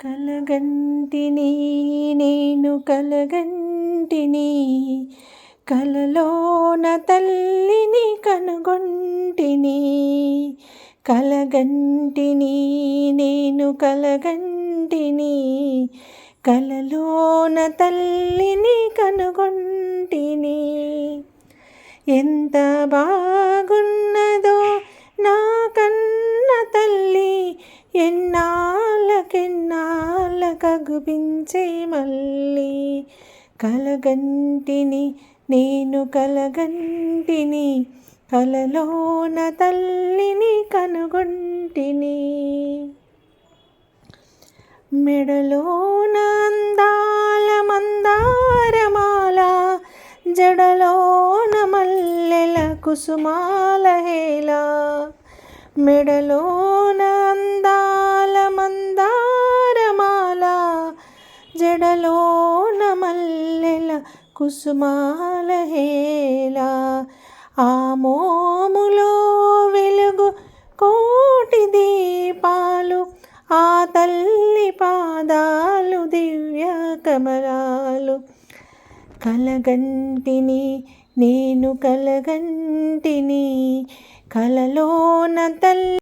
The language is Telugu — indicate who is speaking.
Speaker 1: కలగంటిని నేను కలగంటిని కలలోన తల్లిని కనుగొంటిని కలగంటిని నేను కలగంటిని కలలోన తల్లిని కనుగొంటిని. ఎంత బాగున్నదో నా కన్న తల్లి ఎన్నా కగుపించే మళ్ళీ కలగంటిని నేను కలగంటిని కలలోన తల్లిని కనుగొంటిని. మెడలోన అందాల మందారమాల జడలోన మల్లెల కుసుమాల హేలా మెడలో మల్లెల కుసుమాల ఆ మోములో వెలుగు కోటి దీపాలు ఆ తల్లి పాదాలు దివ్య కమలాలు. కలగంటిని నేను కలగంటిని కలలోన తల్లి